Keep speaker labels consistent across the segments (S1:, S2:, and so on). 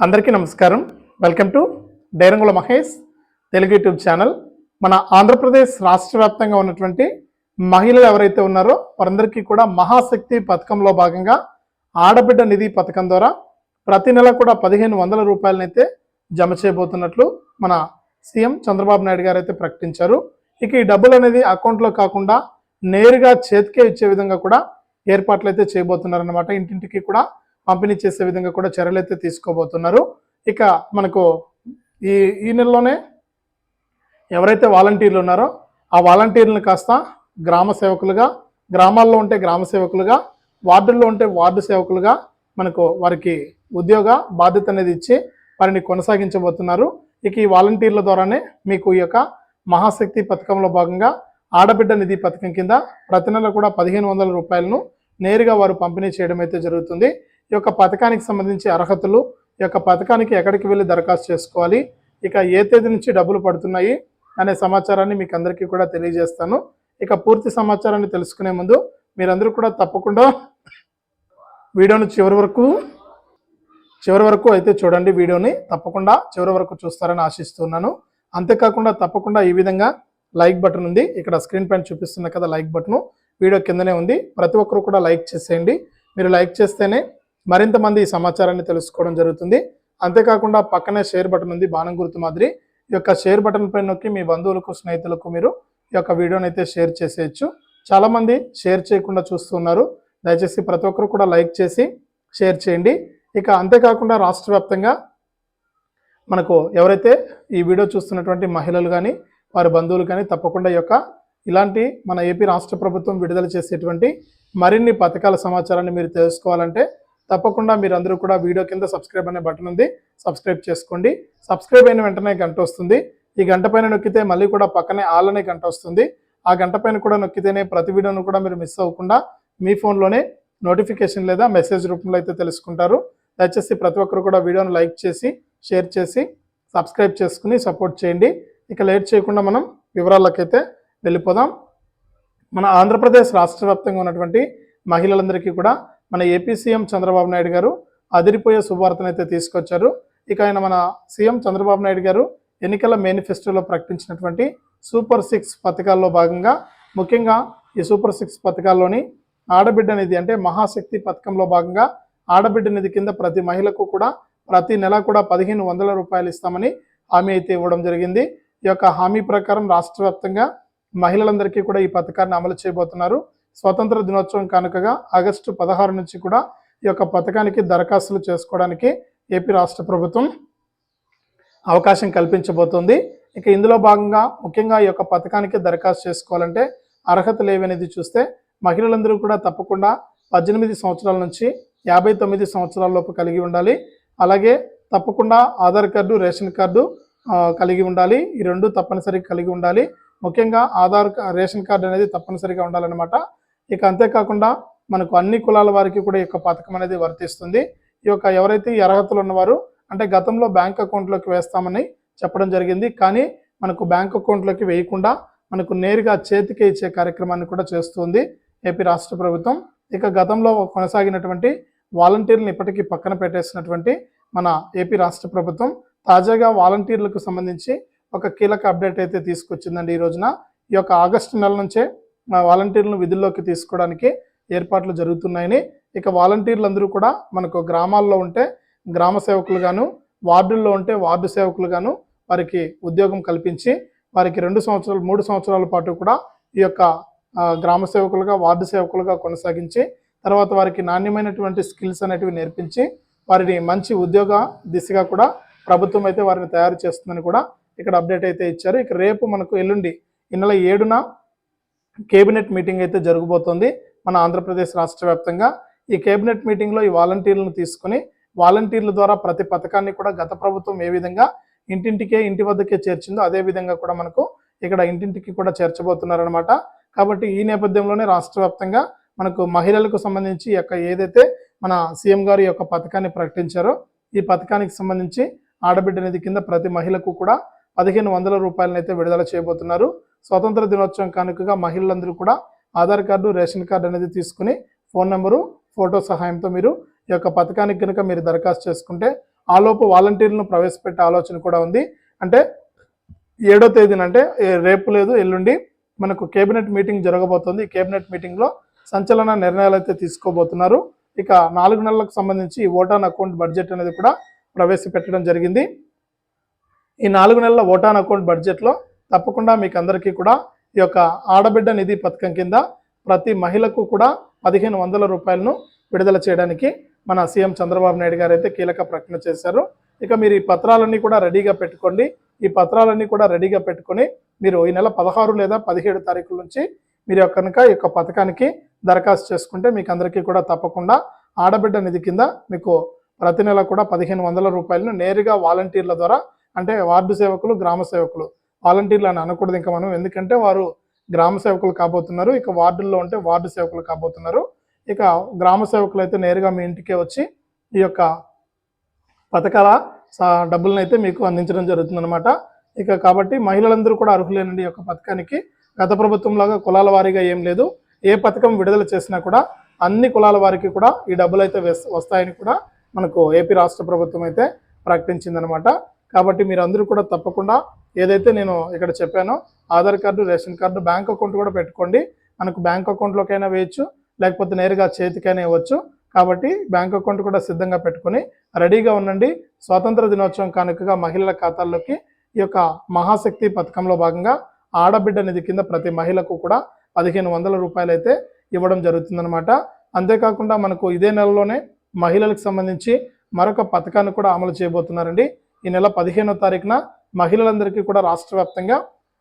S1: అందరికీ నమస్కారం. Welcome to డైరంగుల మహేష్ తెలుగు యూట్యూబ్ ఛానల్. మన ఆంధ్రప్రదేశ్ రాష్ట్ర వ్యాప్తంగా ఉన్నటువంటి మహిళలు ఎవరైతే ఉన్నారో వారందరికీ కూడా మహాశక్తి పథకంలో భాగంగా ఆడబిడ్డ నిధి పథకం ద్వారా ప్రతి నెల కూడా పదిహేను వందల రూపాయలనైతే జమ చేయబోతున్నట్లు మన సీఎం చంద్రబాబు నాయుడు గారు అయితే ప్రకటించారు. ఇక ఈ డబ్బులు అనేది అకౌంట్లో కాకుండా నేరుగా చేతికే ఇచ్చే విధంగా కూడా ఏర్పాట్లు అయితే చేయబోతున్నారన్నమాట. ఇంటింటికి కూడా పంపిణీ చేసే విధంగా కూడా చర్యలు అయితే తీసుకోబోతున్నారు. ఇక మనకు ఈ ఈ నెలలోనే ఎవరైతే వాలంటీర్లు ఉన్నారో ఆ వాలంటీర్లను కాస్త గ్రామ సేవకులుగా గ్రామాల్లో ఉంటే గ్రామ సేవకులుగా వార్డుల్లో ఉంటే వార్డు సేవకులుగా మనకు వారికి ఉద్యోగ బాధ్యత అనేది ఇచ్చి వారిని కొనసాగించబోతున్నారు. ఇక ఈ వాలంటీర్ల ద్వారానే మీకు ఈ యొక్క మహాశక్తి పథకంలో భాగంగా ఆడబిడ్డ నిధి పథకం కింద ప్రతి నెల కూడా పదిహేను వందల రూపాయలను నేరుగా వారు పంపిణీ చేయడం అయితే జరుగుతుంది. ఈ యొక్క పథకానికి సంబంధించి అర్హతలు ఈ యొక్క పథకానికి ఎక్కడికి వెళ్ళి దరఖాస్తు చేసుకోవాలి ఇక ఏ తేదీ నుంచి డబ్బులు పడుతున్నాయి అనే సమాచారాన్ని మీకు అందరికీ కూడా తెలియజేస్తాను. ఇక పూర్తి సమాచారాన్ని తెలుసుకునే ముందు మీరందరూ కూడా తప్పకుండా వీడియోను చివరి వరకు చివరి వరకు అయితే చూడండి వీడియోని తప్పకుండా చివరి వరకు చూస్తారని ఆశిస్తున్నాను. అంతేకాకుండా తప్పకుండా ఈ విధంగా లైక్ బటన్ ఉంది. ఇక్కడ స్క్రీన్ పైన చూపిస్తున్న కదా లైక్ బటను వీడియో కిందనే ఉంది. ప్రతి ఒక్కరు కూడా లైక్ చేసేయండి. మీరు లైక్ చేస్తేనే మరింత మంది ఈ సమాచారాన్ని తెలుసుకోవడం జరుగుతుంది. అంతేకాకుండా పక్కనే షేర్ బటన్ ఉంది బాణం గుర్తు మాదిరి. ఈ యొక్క షేర్ బటన్ పైన నొక్కి మీ బంధువులకు స్నేహితులకు మీరు ఈ యొక్క వీడియోని అయితే షేర్ చేసేయచ్చు. చాలా మంది షేర్ చేయకుండా చూస్తున్నారు దయచేసి ప్రతి ఒక్కరు కూడా లైక్ చేసి షేర్ చేయండి. ఇక అంతేకాకుండా రాష్ట్ర వ్యాప్తంగా మనకు ఎవరైతే ఈ వీడియో చూస్తున్నటువంటి మహిళలు కానీ వారి బంధువులు కానీ తప్పకుండా ఈ యొక్క ఇలాంటి మన ఏపీ రాష్ట్ర ప్రభుత్వం విడుదల చేసేటువంటి మరిన్ని పథకాల సమాచారాన్ని మీరు తెలుసుకోవాలంటే తప్పకుండా మీరు అందరూ కూడా వీడియో కింద సబ్స్క్రైబ్ అనే బటన్ ఉంది. సబ్స్క్రైబ్ చేసుకోండి. సబ్స్క్రైబ్ అయిన వెంటనే గంట వస్తుంది. ఈ గంట పైన నొక్కితే మళ్ళీ కూడా పక్కనే ఆల్ అనే గంట వస్తుంది. ఆ గంట పైన కూడా నొక్కితేనే ప్రతి వీడియోను కూడా మీరు మిస్ అవ్వకుండా మీ ఫోన్లోనే నోటిఫికేషన్ లేదా మెసేజ్ రూపంలో అయితే తెలుసుకుంటారు. దయచేసి ప్రతి ఒక్కరు కూడా వీడియోను లైక్ చేసి షేర్ చేసి సబ్స్క్రైబ్ చేసుకుని సపోర్ట్ చేయండి. ఇక లేట్ చేయకుండా మనం వివరాలకైతే వెళ్ళిపోదాం. మన ఆంధ్రప్రదేశ్ రాష్ట్ర వ్యాప్తంగా ఉన్నటువంటి మహిళలందరికీ కూడా మన ఏపీ సీఎం చంద్రబాబు నాయుడు గారు అదిరిపోయే శుభవార్తను అయితే తీసుకొచ్చారు. ఇక ఆయన మన సీఎం చంద్రబాబు నాయుడు గారు ఎన్నికల మేనిఫెస్టోలో ప్రకటించినటువంటి సూపర్ సిక్స్ పథకాల్లో భాగంగా ముఖ్యంగా ఈ సూపర్ సిక్స్ పథకాల్లోని ఆడబిడ్డ నిధి అంటే మహాశక్తి పథకంలో భాగంగా ఆడబిడ్డ నిధి కింద ప్రతి మహిళకు కూడా ప్రతి నెల కూడా పదిహేను వందల రూపాయలు ఇస్తామని హామీ అయితే ఇవ్వడం జరిగింది. ఈ యొక్క హామీ ప్రకారం రాష్ట్ర వ్యాప్తంగా మహిళలందరికీ కూడా ఈ పథకాన్ని అమలు చేయబోతున్నారు. స్వతంత్ర దినోత్సవం కానుకగా ఆగస్టు పదహారు నుంచి కూడా ఈ యొక్క పథకానికి దరఖాస్తులు చేసుకోవడానికి ఏపీ రాష్ట్ర ప్రభుత్వం అవకాశం కల్పించబోతోంది. ఇక ఇందులో భాగంగా ముఖ్యంగా ఈ యొక్క పథకానికి దరఖాస్తు చేసుకోవాలంటే అర్హతలు ఏవనేది చూస్తే మహిళలందరూ కూడా తప్పకుండా పద్దెనిమిది సంవత్సరాల నుంచి యాభై తొమ్మిది సంవత్సరాల లోపు కలిగి ఉండాలి. అలాగే తప్పకుండా ఆధార్ కార్డు రేషన్ కార్డు కలిగి ఉండాలి. ఈ రెండు తప్పనిసరిగా కలిగి ఉండాలి. ముఖ్యంగా ఆధార్ రేషన్ కార్డు అనేది తప్పనిసరిగా ఉండాలన్నమాట. ఇక అంతేకాకుండా మనకు అన్ని కులాల వారికి కూడా ఈ యొక్క పథకం అనేది వర్తిస్తుంది. ఈ యొక్క ఎవరైతే ఈ అర్హతలు ఉన్నవారు అంటే గతంలో బ్యాంక్ అకౌంట్లోకి వేస్తామని చెప్పడం జరిగింది. కానీ మనకు బ్యాంక్ అకౌంట్లోకి వేయకుండా మనకు నేరుగా చేతికి ఇచ్చే కార్యక్రమాన్ని కూడా చేస్తుంది ఏపీ రాష్ట్ర ప్రభుత్వం. ఇక గతంలో కొనసాగినటువంటి వాలంటీర్లను ఇప్పటికీ పక్కన పెట్టేసినటువంటి మన ఏపీ రాష్ట్ర ప్రభుత్వం తాజాగా వాలంటీర్లకు సంబంధించి ఒక కీలక అప్డేట్ అయితే తీసుకొచ్చిందండి ఈ రోజున. ఈ యొక్క ఆగస్టు నెల నుంచే వాలంటీర్లను విధుల్లోకి తీసుకోవడానికి ఏర్పాట్లు జరుగుతున్నాయని ఇక వాలంటీర్లందరూ కూడా మనకు గ్రామాల్లో ఉంటే గ్రామ సేవకులుగాను వార్డుల్లో ఉంటే వార్డు సేవకులుగాను వారికి ఉద్యోగం కల్పించి వారికి రెండు సంవత్సరాలు మూడు సంవత్సరాల పాటు కూడా ఈ యొక్క గ్రామ సేవకులుగా వార్డు సేవకులుగా కొనసాగించి తర్వాత వారికి నాణ్యమైనటువంటి స్కిల్స్ అనేటివి నేర్పించి వారిని మంచి ఉద్యోగ దిశగా కూడా ప్రభుత్వం అయితే వారిని తయారు చేస్తుందని కూడా ఇక్కడ అప్డేట్ అయితే ఇచ్చారు. ఇక రేపు మనకు ఎల్లుండి ఈ నెల ఏడున కేబినెట్ మీటింగ్ అయితే జరగబోతోంది. మన ఆంధ్రప్రదేశ్ రాష్ట్ర వ్యాప్తంగా ఈ కేబినెట్ మీటింగ్లో ఈ వాలంటీర్లను తీసుకుని వాలంటీర్ల ద్వారా ప్రతి పథకాన్ని కూడా గత ప్రభుత్వం ఏ విధంగా ఇంటింటికే ఇంటి వద్దకే చేర్చిందో అదే విధంగా కూడా మనకు ఇక్కడ ఇంటింటికి కూడా చేర్చబోతున్నారనమాట కాబట్టి ఈ నేపథ్యంలోనే రాష్ట్ర వ్యాప్తంగా మనకు మహిళలకు సంబంధించి యొక్క ఏదైతే మన సీఎం గారు యొక్క పథకాన్ని ప్రకటించారో ఈ పథకానికి సంబంధించి ఆడబిడ్డ నిధి కింద ప్రతి మహిళకు కూడా పదిహేను వందల రూపాయలను అయితే విడుదల చేయబోతున్నారు. స్వతంత్ర దినోత్సవం కానుకగా మహిళలందరూ కూడా ఆధార్ కార్డు రేషన్ కార్డు అనేది తీసుకుని ఫోన్ నెంబరు ఫోటో సహాయంతో మీరు ఈ యొక్క పథకానికి కనుక మీరు దరఖాస్తు చేసుకుంటే ఆలోపు వాలంటీర్లను ప్రవేశపెట్టే ఆలోచన కూడా ఉంది. అంటే ఏడో తేదీన అంటే రేపు లేదు ఎల్లుండి మనకు కేబినెట్ మీటింగ్ జరగబోతోంది. ఈ కేబినెట్ మీటింగ్లో సంచలన నిర్ణయాలు అయితే తీసుకోబోతున్నారు. ఇక నాలుగు నెలలకు సంబంధించి ఓటాన్ అకౌంట్ బడ్జెట్ అనేది కూడా ప్రవేశపెట్టడం జరిగింది. ఈ నాలుగు నెలల ఓటాన్ అకౌంట్ బడ్జెట్లో తప్పకుండా మీకు అందరికీ కూడా ఈ యొక్క ఆడబిడ్డ నిధి పథకం కింద ప్రతి మహిళకు కూడా పదిహేను వందల రూపాయలను విడుదల చేయడానికి మన సీఎం చంద్రబాబు నాయుడు గారు అయితే కీలక ప్రకటన చేశారు. ఇక మీరు ఈ పత్రాలన్నీ కూడా రెడీగా పెట్టుకోండి. ఈ పత్రాలన్నీ కూడా రెడీగా పెట్టుకొని మీరు ఈ నెల పదహారు లేదా పదిహేడు తారీఖుల నుంచి మీరు యొక్క కనుక ఈ యొక్క పథకానికి దరఖాస్తు చేసుకుంటే మీకు అందరికీ కూడా తప్పకుండా ఆడబిడ్డ నిధి కింద మీకు ప్రతి నెల కూడా పదిహేను వందల రూపాయలను నేరుగా వాలంటీర్ల ద్వారా అంటే వార్డు సేవకులు గ్రామ సేవకులు వాలంటీర్లు అని అనకూడదు ఇంకా మనం. ఎందుకంటే వారు గ్రామ సేవకులు కాబోతున్నారు. ఇక వార్డుల్లో ఉంటే వార్డు సేవకులు కాబోతున్నారు. ఇక గ్రామ సేవకులు అయితే నేరుగా మీ ఇంటికే వచ్చి ఈ యొక్క పథకాల డబ్బులను అయితే మీకు అందించడం జరుగుతుందన్నమాట. ఇక కాబట్టి మహిళలందరూ కూడా అర్హులేనండి ఈ యొక్క పథకానికి. గత ప్రభుత్వంలాగా కులాల వారీగా ఏం లేదు. ఏ పథకం విడుదల చేసినా కూడా అన్ని కులాల వారికి కూడా ఈ డబ్బులు అయితే వస్తాయని కూడా మనకు ఏపీ రాష్ట్ర ప్రభుత్వం అయితే ప్రకటించిందనమాట కాబట్టి మీరు అందరూ కూడా తప్పకుండా ఏదైతే నేను ఇక్కడ చెప్పానో Aadhaar card ration card bank account కూడా పెట్టుకోండి. మనకు బ్యాంక్ అకౌంట్లోకైనా వేయచ్చు లేకపోతే నేరుగా చేతికైనా ఇవ్వచ్చు. కాబట్టి బ్యాంక్ అకౌంట్ కూడా సిద్ధంగా పెట్టుకొని రెడీగా ఉండండి. స్వాతంత్ర దినోత్సవం కానుకగా మహిళల ఖాతాల్లోకి ఈ యొక్క మహాశక్తి పథకంలో భాగంగా ఆడబిడ్డ నిధి కింద ప్రతి మహిళకు కూడా పదిహేను వందల రూపాయలు అయితే ఇవ్వడం జరుగుతుందన్నమాట. అంతేకాకుండా మనకు ఇదే నెలలోనే మహిళలకు సంబంధించి మరొక పథకాన్ని కూడా అమలు చేయబోతున్నారండి. ఈ నెల పదిహేనో తారీఖున మహిళలందరికీ కూడా రాష్ట్ర వ్యాప్తంగా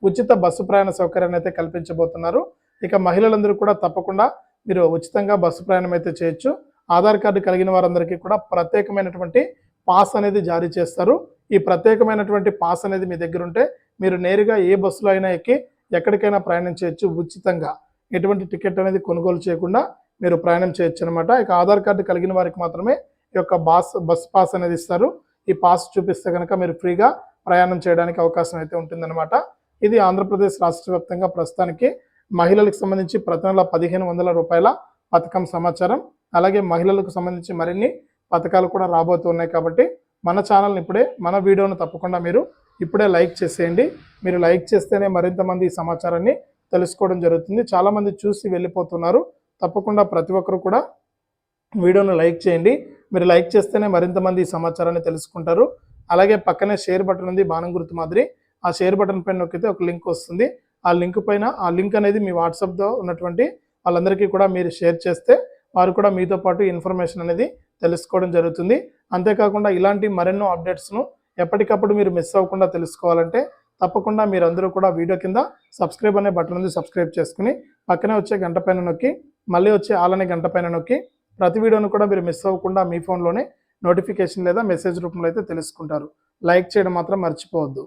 S1: ఉచిత బస్సు ప్రయాణ సౌకర్యాన్ని అయితే కల్పించబోతున్నారు. ఇక మహిళలందరూ కూడా తప్పకుండా మీరు ఉచితంగా బస్సు ప్రయాణం అయితే చేయొచ్చు. ఆధార్ కార్డు కలిగిన వారందరికీ కూడా ప్రత్యేకమైనటువంటి పాస్ అనేది జారీ చేస్తారు. ఈ ప్రత్యేకమైనటువంటి పాస్ అనేది మీ దగ్గర ఉంటే మీరు నేరుగా ఏ బస్సులో అయినా ఎక్కి ఎక్కడికైనా ప్రయాణం చేయొచ్చు ఉచితంగా. ఎటువంటి టికెట్ అనేది కొనుగోలు చేయకుండా మీరు ప్రయాణం చేయొచ్చు అనమాట ఇక ఆధార్ కార్డు కలిగిన వారికి మాత్రమే ఈ యొక్క బాస్ బస్ పాస్ అనేది ఇస్తారు. ఈ పాస్ చూపిస్తే కనుక మీరు ఫ్రీగా ప్రయాణం చేయడానికి అవకాశం అయితే ఉంటుందన్నమాట. ఇది ఆంధ్రప్రదేశ్ రాష్ట్ర వ్యాప్తంగా ప్రస్తుతానికి మహిళలకు సంబంధించి ప్రతి నెల పదిహేను వందల రూపాయల పథకం సమాచారం. అలాగే మహిళలకు సంబంధించి మరిన్ని పథకాలు కూడా రాబోతున్నాయి కాబట్టి మన ఛానల్ని ఇప్పుడే మన వీడియోను తప్పకుండా మీరు ఇప్పుడే లైక్ చేసేయండి. మీరు లైక్ చేస్తేనే మరింత మంది ఈ సమాచారాన్ని తెలుసుకోవడం జరుగుతుంది. చాలామంది చూసి వెళ్ళిపోతున్నారు. తప్పకుండా ప్రతి ఒక్కరు కూడా వీడియోను లైక్ చేయండి. మీరు లైక్ చేస్తేనే మరింత మంది ఈ సమాచారాన్ని తెలుసుకుంటారు. అలాగే పక్కనే షేర్ బటన్ ఉంది బాణం గుర్తు మాదిరి. ఆ షేర్ బటన్ పైన నొక్కితే ఒక లింక్ వస్తుంది. ఆ లింక్ పైన ఆ లింక్ అనేది మీ వాట్సాప్తో ఉన్నటువంటి వాళ్ళందరికీ కూడా మీరు షేర్ చేస్తే వారు కూడా మీతో పాటు ఇన్ఫర్మేషన్ అనేది తెలుసుకోవడం జరుగుతుంది. అంతేకాకుండా ఇలాంటి మరెన్నో అప్డేట్స్ను ఎప్పటికప్పుడు మీరు మిస్ అవ్వకుండా తెలుసుకోవాలంటే తప్పకుండా మీరందరూ కూడా వీడియో కింద సబ్స్క్రైబ్ అనే బటన్ ఉంది సబ్స్క్రైబ్ చేసుకుని పక్కనే వచ్చే గంట పైన నొక్కి మళ్ళీ వచ్చే ఆలనే గంట పైన నొక్కి ప్రతి వీడియోను కూడా మీరు మిస్ అవ్వకుండా మీ ఫోన్లోనే నోటిఫికేషన్ లేదా మెసేజ్ రూపంలో అయితే తెలుసుకుంటారు. లైక్ చేయడం మాత్రం మర్చిపోవద్దు.